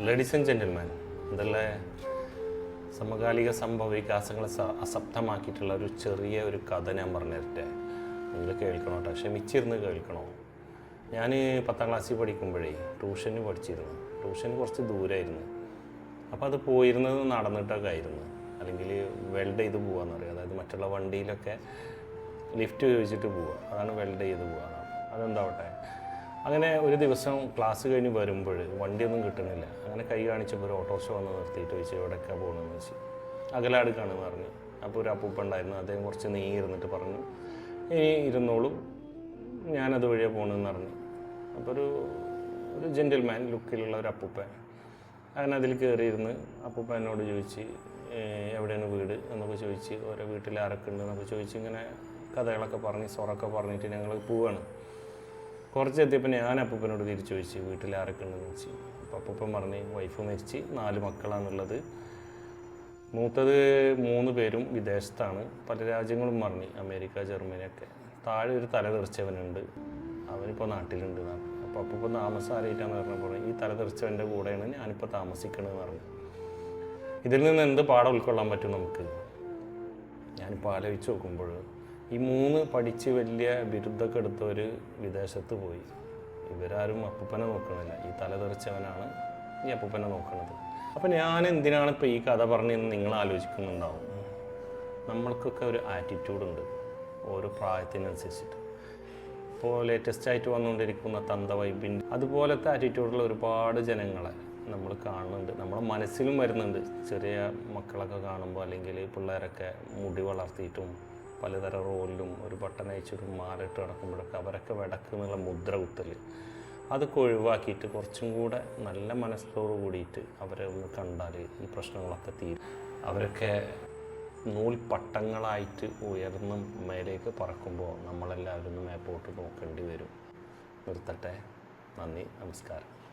Ladies and gentleman എന്തല്ലേ സമകാലിക സംഭവ വികാസങ്ങളെ അസപ്തമാക്കിയിട്ടുള്ള ഒരു ചെറിയ ഒരു കഥ ഞാൻ പറഞ്ഞു തരട്ടെ നിങ്ങൾ കേൾക്കണോ കേട്ടോ. ക്ഷമിച്ചിരുന്ന് കേൾക്കണോ? ഞാൻ പത്താം ക്ലാസ്സിൽ പഠിക്കുമ്പോഴേ ട്യൂഷന് പഠിച്ചിരുന്നു. ട്യൂഷന് കുറച്ച് ദൂരമായിരുന്നു അപ്പോൾ അത് പോയിരുന്നത് നടന്നിട്ടൊക്കെ ആയിരുന്നു. അല്ലെങ്കിൽ വെൽഡ് ചെയ്ത് പോകാന്ന് പറയും. അതായത് മറ്റുള്ള വണ്ടിയിലൊക്കെ ലിഫ്റ്റ് ഉപയോഗിച്ചിട്ട് പോവുക അതാണ് വെൽഡ് ചെയ്ത് പോവുക അതെന്താവട്ടെ? അങ്ങനെ ഒരു ദിവസം ക്ലാസ് കഴിഞ്ഞ് വരുമ്പോൾ വണ്ടിയൊന്നും കിട്ടുന്നില്ല. അങ്ങനെ കൈ കാണിച്ചപ്പോൾ ഒരു ഓട്ടോറിക്ഷ വന്ന് നിർത്തിയിട്ട് ചോദിച്ചു എവിടെയൊക്കെ പോകണമെന്ന് വെച്ച്? അകലാടുക്കാണെന്ന് പറഞ്ഞു. അപ്പോൾ ഒരു അപ്പൂപ്പ ഉണ്ടായിരുന്നു. അദ്ദേഹം കുറച്ച് നീ ഇരുന്നിട്ട് പറഞ്ഞു ഇനി ഇരുന്നോളൂ ഞാനത് വഴിയാണ് പോകണമെന്ന് പറഞ്ഞു. അപ്പോൾ ഒരു ഒരു ജെന്റിൽമാൻ ലുക്കിലുള്ള ഒരു അപ്പൂപ്പൻ അങ്ങനെ അതിൽ കയറിയിരുന്ന് അപ്പൂപ്പ എന്നോട് ചോദിച്ച് എവിടെയാണ് വീട്? എന്നൊക്കെ ചോദിച്ച് ഓരോ വീട്ടിൽ ആരൊക്കെ ഉണ്ട്? എന്നൊക്കെ ചോദിച്ച് ഇങ്ങനെ കഥകളൊക്കെ പറഞ്ഞ് സൊറൊക്കെ പറഞ്ഞിട്ട് ഞങ്ങൾ പോവാണ്. കുറച്ച് എത്തിയപ്പോൾ ഞാൻ അപ്പൂപ്പനോട് തിരിച്ചു ചോദിച്ചു വീട്ടിൽ ആരൊക്കെ ഉണ്ടെന്ന് ചോദിച്ചു. അപ്പോൾ അപ്പൂപ്പൻ പറഞ്ഞ് വൈഫ് മരിച്ച് നാല് മക്കളാണുള്ളത്. മൂത്തത് മൂന്ന് പേരും വിദേശത്താണ്. പല രാജ്യങ്ങളും പറഞ്ഞു അമേരിക്ക ജർമ്മനി ഒക്കെ താഴെ ഒരു തല തെറിച്ചവനുണ്ട്. അവനിപ്പോൾ നാട്ടിലുണ്ട് അപ്പോൾ അപ്പൂപ്പൻ താമസം ആരായിട്ടാന്ന് പറഞ്ഞപ്പോൾ ഈ തല തെറിച്ചവന്റെ കൂടെയാണ് ഞാനിപ്പോൾ താമസിക്കണമെന്ന് പറഞ്ഞു. ഇതിൽ നിന്ന് എന്ത് പാഠം ഉൾക്കൊള്ളാൻ പറ്റും നമുക്ക്? ഞാനിപ്പോൾ ആലോചിച്ച് നോക്കുമ്പോൾ ഈ മൂന്ന് പഠിച്ച് വലിയ ബിരുദമൊക്കെ എടുത്തവർ വിദേശത്ത് പോയി. ഇവരാരും അപ്പൂപ്പനെ നോക്കണില്ല. ഈ തല തെറിച്ചവനാണ് ഈ അപ്പൂപ്പനെ നോക്കണത്. അപ്പം ഞാൻ എന്തിനാണ് ഇപ്പോൾ ഈ കഥ പറഞ്ഞതെന്ന് നിങ്ങൾ ആലോചിക്കുന്നുണ്ടാവും? നമ്മൾക്കൊക്കെ ഒരു ആറ്റിറ്റ്യൂഡ് ഉണ്ട്. ഓരോ പ്രായത്തിനനുസരിച്ചിട്ട്. ഇപ്പോൾ ലേറ്റസ്റ്റ് ആയിട്ട് വന്നുകൊണ്ടിരിക്കുന്ന തന്ത വൈബിന്റെ അതുപോലത്തെ ആറ്റിറ്റ്യൂഡുള്ള ഒരുപാട് ജനങ്ങളെ നമ്മൾ കാണുന്നുണ്ട്. നമ്മുടെ മനസ്സിലും വരുന്നുണ്ട്. ചെറിയ മക്കളൊക്കെ കാണുമ്പോൾ അല്ലെങ്കിൽ പിള്ളേരൊക്കെ മുടി വളർത്തിയിട്ടും പലതരം റോലിലും ഒരു ബട്ടൺ അയച്ചൊരു മാറിട്ട് നടക്കുമ്പോഴൊക്കെ അവരൊക്കെ വിടക്കുന്നുള്ള മുദ്ര കുത്തൽ അതൊക്കെ ഒഴിവാക്കിയിട്ട് കുറച്ചും കൂടെ നല്ല മനസ്സോട് കൂടിയിട്ട് അവരെ ഒന്ന് കണ്ടാൽ ഈ പ്രശ്നങ്ങളൊക്കെ തീരും. അവരൊക്കെ നൂൽപ്പട്ടങ്ങളായിട്ട് ഉയർന്ന് മേലേക്ക് പറക്കുമ്പോൾ നമ്മളെല്ലാവരും മേപ്പോട്ട് നോക്കേണ്ടി വരും. നിർത്തട്ടെ. നന്ദി. നമസ്കാരം.